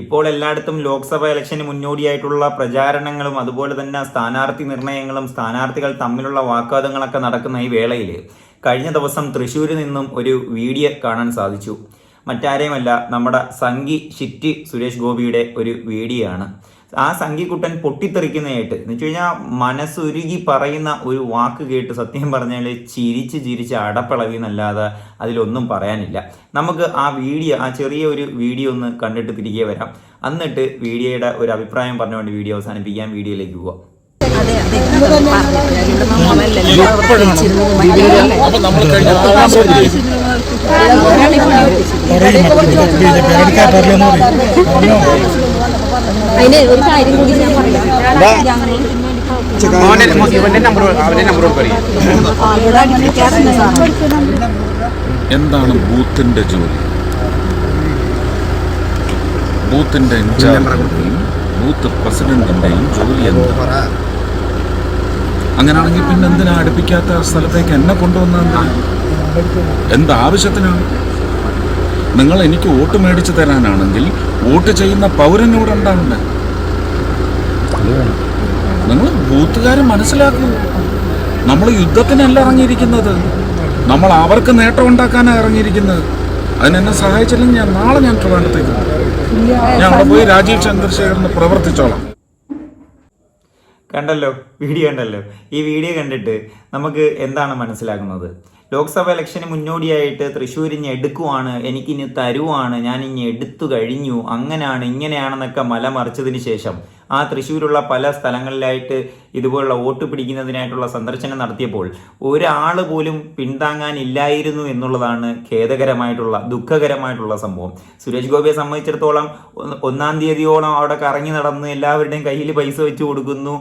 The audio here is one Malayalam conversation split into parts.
ഇപ്പോൾ എല്ലായിടത്തും ലോക്സഭ ഇലക്ഷന് മുന്നോടിയായിട്ടുള്ള പ്രചാരണങ്ങളും അതുപോലെ തന്നെ സ്ഥാനാർത്ഥി നിർണയങ്ങളും സ്ഥാനാർത്ഥികൾ തമ്മിലുള്ള വാഗ്വാദങ്ങളൊക്കെ നടക്കുന്ന ഈ വേളയിൽ കഴിഞ്ഞ ദിവസം തൃശ്ശൂരിൽ നിന്നും ഒരു വീഡിയോ കാണാൻ സാധിച്ചു. മറ്റാരെയുമല്ല നമ്മുടെ സംഗി ഷിറ്റ് സുരേഷ് ഗോപിയുടെ ഒരു വീഡിയോ ആണ് ആ സംഗിക്കുട്ടൻ പൊട്ടിത്തെറിക്കുന്നതായിട്ട് എന്ന് വെച്ച് കഴിഞ്ഞാൽ മനസ്സുരുകി പറയുന്ന ഒരു വാക്ക് കേട്ട് സത്യം പറഞ്ഞാൽ ചിരിച്ച് ചിരിച്ച് അടപ്പിളവി എന്നല്ലാതെ അതിലൊന്നും പറയാനില്ല നമുക്ക് ആ വീഡിയോ ആ ചെറിയ ഒരു വീഡിയോ ഒന്ന് കണ്ടിട്ട് തിരികെ വരാം എന്നിട്ട് വീഡിയോയുടെ ഒരു അഭിപ്രായം പറഞ്ഞുകൊണ്ട് വീഡിയോ അവസാനിപ്പിക്കാൻ വീഡിയോയിലേക്ക് പോവാം അതെ അതെ പറഞ്ഞിട്ടില്ല അതിന് ഒരു കാര്യം കൂടി ഞാൻ പറയാം. എന്താണ് ബൂത്തിന്റെ ജോലി? ബൂത്തിന്റെ ഇൻചാർജിന്റെയും ബൂത്ത് പ്രസിഡന്റിന്റെയും ജോലി എന്താ അങ്ങനെയാണെങ്കിൽ പിന്നെ എന്തിനാ അടുപ്പിക്കാത്ത സ്ഥലത്തേക്ക് എന്നെ കൊണ്ടുവന്ന എന്താവശ്യത്തിനാണ് നിങ്ങൾ എനിക്ക് വോട്ട് മേടിച്ചു തരാനാണെങ്കിൽ വോട്ട് ചെയ്യുന്ന പൗരനോട് ഉണ്ടാകുന്നത് നിങ്ങൾ ബൂത്തുകാരെ മനസ്സിലാക്കൂ. നമ്മൾ യുദ്ധത്തിനല്ല ഇറങ്ങിയിരിക്കുന്നത്. നമ്മൾ അവർക്ക് നേട്ടം ഉണ്ടാക്കാനാണ് ഇറങ്ങിയിരിക്കുന്നത്. അതിനെന്നെ സഹായിച്ചില്ലെങ്കിൽ ഞാൻ നാളെ ഞാൻ ട്രിവാൻഡത്തേക്ക് പോകും. ഞാൻ അവിടെ പോയി രാജീവ് ചന്ദ്രശേഖറിന് പ്രവർത്തിച്ചോളാം. കണ്ടല്ലോ? വീഡിയോ കണ്ടല്ലോ? ഈ വീഡിയോ കണ്ടിട്ട് നമുക്ക് എന്താണ് മനസ്സിലാകുന്നത് ലോക്സഭ ഇലക്ഷന് മുന്നോടിയായിട്ട് തൃശ്ശൂർ ഇനി എടുക്കുവാണ് എനിക്കിനി തരുവാണ് ഞാൻ ഇനി എടുത്തു കഴിഞ്ഞു അങ്ങനെയാണ് ഇങ്ങനെയാണെന്നൊക്കെ മല മറിച്ചതിന് ശേഷം. ആ തൃശ്ശൂരുള്ള പല സ്ഥലങ്ങളിലായിട്ട് ഇതുപോലുള്ള വോട്ട് പിടിക്കുന്നതിനായിട്ടുള്ള സന്ദർശനം നടത്തിയപ്പോൾ ഒരാൾ പോലും പിന്താങ്ങാനില്ലായിരുന്നു എന്നുള്ളതാണ് ഖേദകരമായിട്ടുള്ള ദുഃഖകരമായിട്ടുള്ള സംഭവം. സുരേഷ് ഗോപിയെ സംബന്ധിച്ചിടത്തോളം ഒന്ന് തീയതിയോളം അവിടെ കറങ്ങി നടന്ന് എല്ലാവരുടെയും കയ്യിൽ പൈസ വെച്ച് കൊടുക്കുന്നു.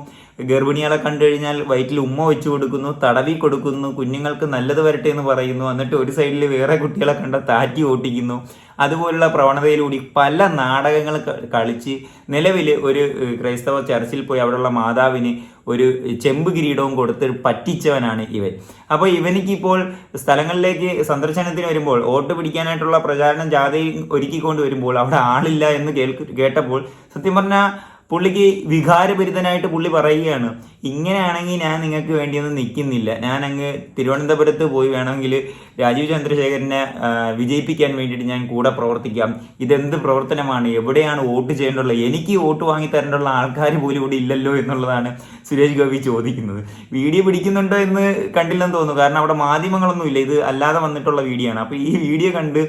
ഗർഭിണികളെ കണ്ടു കഴിഞ്ഞാൽ വയറ്റിൽ ഉമ്മ വെച്ച് കൊടുക്കുന്നു തടവി കൊടുക്കുന്നു കുഞ്ഞുങ്ങൾക്ക് നല്ലത് വരട്ടെ എന്ന് പറയുന്നു. എന്നിട്ട് ഒരു സൈഡിൽ വേറെ കുട്ടികളെ കണ്ട താറ്റി ഓട്ടിക്കുന്നു. അതുപോലുള്ള പ്രവണതയിലൂടി പല നാടകങ്ങൾ കളിച്ച് നിലവിൽ ഒരു ക്രൈസ്തവ ചർച്ചിൽ പോയി അവിടെയുള്ള മാതാവിന് ഒരു ചെമ്പ് കിരീടവും കൊടുത്ത് പറ്റിച്ചവനാണ് ഇവൻ. അപ്പോൾ ഇവനിക്കിപ്പോൾ സ്ഥലങ്ങളിലേക്ക് സന്ദർശനത്തിന് വരുമ്പോൾ വോട്ട് പിടിക്കാനായിട്ടുള്ള പ്രചാരണം ജാഥയും ഒരുക്കിക്കൊണ്ട് വരുമ്പോൾ അവിടെ ആളില്ല എന്ന് കേൾക്ക് കേട്ടപ്പോൾ സത്യം പറഞ്ഞാൽ പുള്ളിക്ക് വികാരഭരിതനായിട്ട് പുള്ളി പറയുകയാണ് ഇങ്ങനെയാണെങ്കിൽ ഞാൻ നിങ്ങൾക്ക് വേണ്ടിയൊന്നും നിൽക്കുന്നില്ല. ഞാൻ അങ്ങ് തിരുവനന്തപുരത്ത് പോയി വേണമെങ്കിൽ രാജീവ് ചന്ദ്രശേഖരനെ വിജയിപ്പിക്കാൻ വേണ്ടിയിട്ട് ഞാൻ കൂടെ പ്രവർത്തിക്കാം. ഇതെന്ത് പ്രവർത്തനമാണ്? എവിടെയാണ് വോട്ട് ചെയ്യേണ്ടുള്ളത് എനിക്ക് വോട്ട് വാങ്ങി തരേണ്ടുള്ള ആൾക്കാർ പോലും ഇവിടെ ഇല്ലല്ലോ എന്നുള്ളതാണ് സുരേഷ് ഗോപി ചോദിക്കുന്നത്. വീഡിയോ പിടിക്കുന്നുണ്ടോ എന്ന് കണ്ടില്ലെന്ന് തോന്നുന്നു. കാരണം അവിടെ മാധ്യമങ്ങളൊന്നുമില്ല ഇത് അല്ലാതെ വന്നിട്ടുള്ള വീഡിയോ ആണ്. അപ്പോൾ ഈ വീഡിയോ കണ്ട്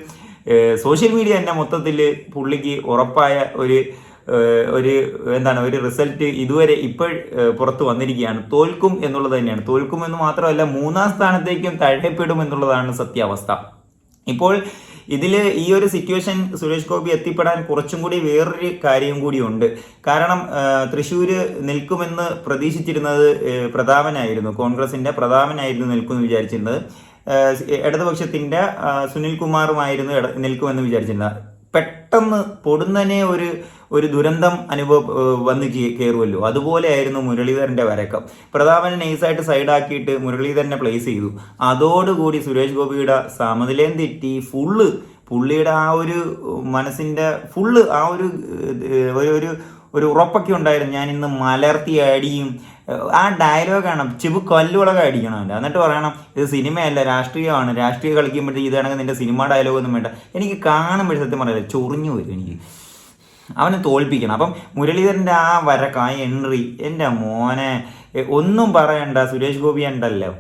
സോഷ്യൽ മീഡിയ തന്നെ മൊത്തത്തിൽ പുള്ളിക്ക് ഉറപ്പായ ഒരു ഒരു എന്താണ് ഒരു റിസൾട്ട് ഇതുവരെ ഇപ്പോൾ പുറത്തു വന്നിരിക്കുകയാണ്. തോൽക്കും എന്നുള്ളത് തന്നെയാണ്. തോൽക്കും എന്ന് മാത്രമല്ല മൂന്നാം സ്ഥാനത്തേക്കും തഴയപ്പെടും എന്നുള്ളതാണ് സത്യാവസ്ഥ. ഇപ്പോൾ ഇതിൽ ഈ ഒരു സിറ്റുവേഷൻ സുരേഷ് ഗോപി എത്തിപ്പെടാൻ കുറച്ചും കൂടി വേറൊരു കാര്യം കൂടിയുണ്ട് കാരണം തൃശ്ശൂർ നിൽക്കുമെന്ന് പ്രതീക്ഷിച്ചിരുന്നത് പ്രതാപനായിരുന്നു. കോൺഗ്രസിന്റെ പ്രതാപനായിരുന്നു നിൽക്കുമെന്ന് വിചാരിച്ചിരുന്നത്. ഇടതുപക്ഷത്തിന്റെ ഇടതുപക്ഷത്തിന്റെ ആ, സുനിൽ കുമാറുമായിരുന്നു നിൽക്കുമെന്ന് വിചാരിച്ചിരുന്നത്. പെട്ടെന്ന് പൊടുന്നനെ ഒരു ഒരു ദുരന്തം അനുഭവ വന്ന് കയറുമല്ലോ അതുപോലെയായിരുന്നു മുരളീധരന്റെ വരക്കം. പ്രതാപനെ നൈസായിട്ട് സൈഡാക്കിയിട്ട് മുരളീധരനെ പ്ലേസ് ചെയ്തു. അതോടുകൂടി സുരേഷ് ഗോപിയുടെ സമനിലയം തെറ്റി. ഫുള്ള് പുള്ളിയുടെ ആ ഒരു മനസ്സിന്റെ ഫുള്ള് ആ ഒരു ഒരു ഒരു ഉറപ്പൊക്കെ ഉണ്ടായിരുന്നു. ഞാൻ ഇന്ന് മലർത്തി അടിയും ആ ഡയലോഗ് ഡയലോഗാണ് ചിബ് കല്ലുകളൊക്കെ അടിക്കണം എന്നിട്ട് പറയണം ഇത് സിനിമയല്ല രാഷ്ട്രീയമാണ്. രാഷ്ട്രീയം കളിക്കുമ്പോഴത്തേക്ക് ഇതാണെങ്കിൽ നിന്റെ സിനിമ ഡയലോഗൊന്നും വേണ്ട. എനിക്ക് കാണുമ്പോൾ സത്യം പറയില്ല ചൊറിഞ്ഞു വരും എനിക്ക്. അവനെ തോൽപ്പിക്കണം. അപ്പം മുരളീധരന്റെ ആ വരക്ക ആ എൻട്രി എന്റെ മോനെ ഒന്നും പറയണ്ട സുരേഷ് ഗോപി ഉണ്ടല്ലോ.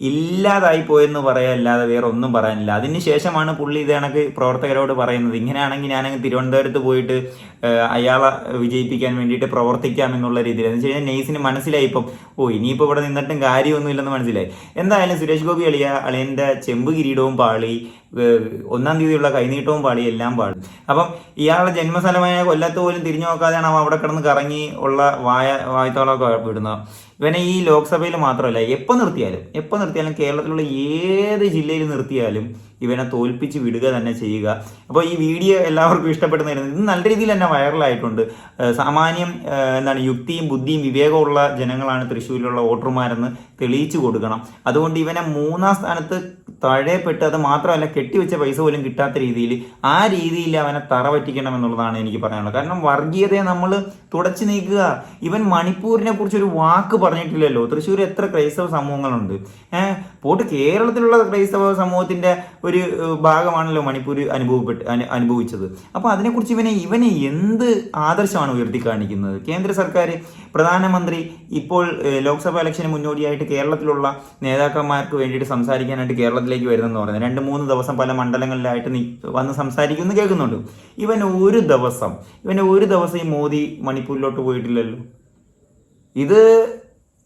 ഇല്ലാതായി പോയെന്ന് പറയാല്ലാതെ വേറെ ഒന്നും പറയാനില്ല. അതിന് ശേഷമാണ് പുള്ളി ഇത് കണക്ക് പ്രവർത്തകരോട് പറയുന്നത്. ഇങ്ങനെയാണെങ്കിൽ ഞാനങ്ങ് തിരുവനന്തപുരത്ത് പോയിട്ട് അയാളെ വിജയിപ്പിക്കാൻ വേണ്ടിയിട്ട് പ്രവർത്തിക്കാം എന്നുള്ള രീതിയിൽ. എന്ന് വെച്ച് കഴിഞ്ഞാൽ നെയ്സിന് മനസ്സിലായി ഇപ്പം ഓ ഇനിയിപ്പോൾ ഇവിടെ നിന്നിട്ടും കാര്യമൊന്നുമില്ലെന്ന് മനസ്സിലായി. എന്തായാലും സുരേഷ് ഗോപി അളിയ അളിയന്റെ ചെമ്പ് കിരീടവും പാളി ഒന്നാം തീയതിയുള്ള കൈനീട്ടവും പാടി എല്ലാം പാടും. അപ്പം ഇയാളുടെ ജന്മസ്ഥലമായ കൊല്ലത്ത് പോലും തിരിഞ്ഞു നോക്കാതെയാണ് അവൻ അവിടെ കിടന്ന് കറങ്ങി ഉള്ള വായ വായത്തോളമൊക്കെ വിടുന്നത്. ഇവനെ ഈ ലോക്സഭയിൽ മാത്രമല്ല എപ്പോൾ നിർത്തിയാലും എപ്പോൾ നിർത്തിയാലും കേരളത്തിലുള്ള ഏത് ജില്ലയിൽ നിർത്തിയാലും ഇവനെ തോൽപ്പിച്ച് വിടുക തന്നെ ചെയ്യുക. അപ്പോൾ ഈ വീഡിയോ എല്ലാവർക്കും ഇഷ്ടപ്പെടുന്നതായിരുന്നു. ഇത് നല്ല രീതിയിൽ തന്നെ വൈറലായിട്ടുണ്ട്. സാമാന്യം എന്താണ് യുക്തിയും ബുദ്ധിയും വിവേകമുള്ള ജനങ്ങളാണ് തൃശ്ശൂരിലുള്ള വോട്ടർമാരെന്ന് തെളിയിച്ചു കൊടുക്കണം. അതുകൊണ്ട് ഇവനെ മൂന്നാം സ്ഥാനത്ത് തഴയപ്പെട്ട് അത് മാത്രമല്ല കെട്ടിവെച്ച പൈസ പോലും കിട്ടാത്ത രീതിയിൽ ആ രീതിയിൽ അവനെ തറ പറ്റിക്കണം എന്നുള്ളതാണ് എനിക്ക് പറയാനുള്ളത്. കാരണം വർഗീയതയെ നമ്മൾ തുടച്ചു നീക്കുക. ഇവൻ മണിപ്പൂരിനെ കുറിച്ച് ഒരു വാക്ക് പറഞ്ഞിട്ടില്ലല്ലോ. തൃശ്ശൂർ എത്ര ക്രൈസ്തവ സമൂഹങ്ങളുണ്ട്. ഏഹ് പോട്ട് കേരളത്തിലുള്ള ക്രൈസ്തവ സമൂഹത്തിന്റെ ഒരു ഭാഗമാണല്ലോ മണിപ്പൂർ അനുഭവപ്പെട്ട് അനു- അനുഭവിച്ചത്. അപ്പോൾ അതിനെക്കുറിച്ച് ഇവനെ ഇവനെ എന്ത് ആദർശമാണ് ഉയർത്തി കാണിക്കുന്നത്? കേന്ദ്ര സർക്കാർ പ്രധാനമന്ത്രി ഇപ്പോൾ ലോക്സഭാ ഇലക്ഷന് മുന്നോടിയായിട്ട് കേരളത്തിലുള്ള നേതാക്കന്മാർക്ക് വേണ്ടിയിട്ട് സംസാരിക്കാനായിട്ട് കേരളത്തിലേക്ക് വരുന്നെന്ന് പറയുന്നത്. രണ്ട് മൂന്ന് ദിവസം പല മണ്ഡലങ്ങളിലായിട്ട് നീ വന്ന് സംസാരിക്കുമെന്ന് കേൾക്കുന്നുണ്ട്. ഇവൻ ഒരു ദിവസം ഇവൻ ഒരു ദിവസം ഈ മോദി മണിപ്പൂരിലോട്ട് പോയിട്ടില്ലല്ലോ. ഇത്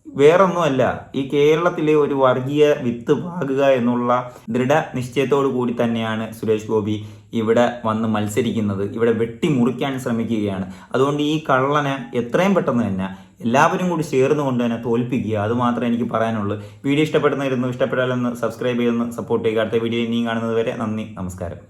വേറൊന്നുമല്ല ഈ കേരളത്തിലെ ഒരു വർഗീയ വിത്ത് പാകുക എന്നുള്ള ദൃഢ നിശ്ചയത്തോടു കൂടി തന്നെയാണ് സുരേഷ് ഗോപി ഇവിടെ വന്ന് മത്സരിക്കുന്നത്. ഇവിടെ വെട്ടിമുറിക്കാൻ ശ്രമിക്കുകയാണ്. അതുകൊണ്ട് ഈ കള്ളനെ എത്രയും പെട്ടെന്ന് തന്നെ എല്ലാവരും കൂടി ചേർന്ന് കൊണ്ട് തന്നെ തോൽപ്പിക്കുക. അത് മാത്രമേ എനിക്ക് പറയാനുള്ളൂ. വീഡിയോ ഇഷ്ടപ്പെടുന്നതായിരുന്നു ഇഷ്ടപ്പെട്ടാലൊന്ന് സബ്സ്ക്രൈബ് ചെയ്തൊന്ന് സപ്പോർട്ട് ചെയ്യുക. അടുത്ത വീഡിയോ ഇനിയും കാണുന്നത് വരെ നന്ദി നമസ്കാരം.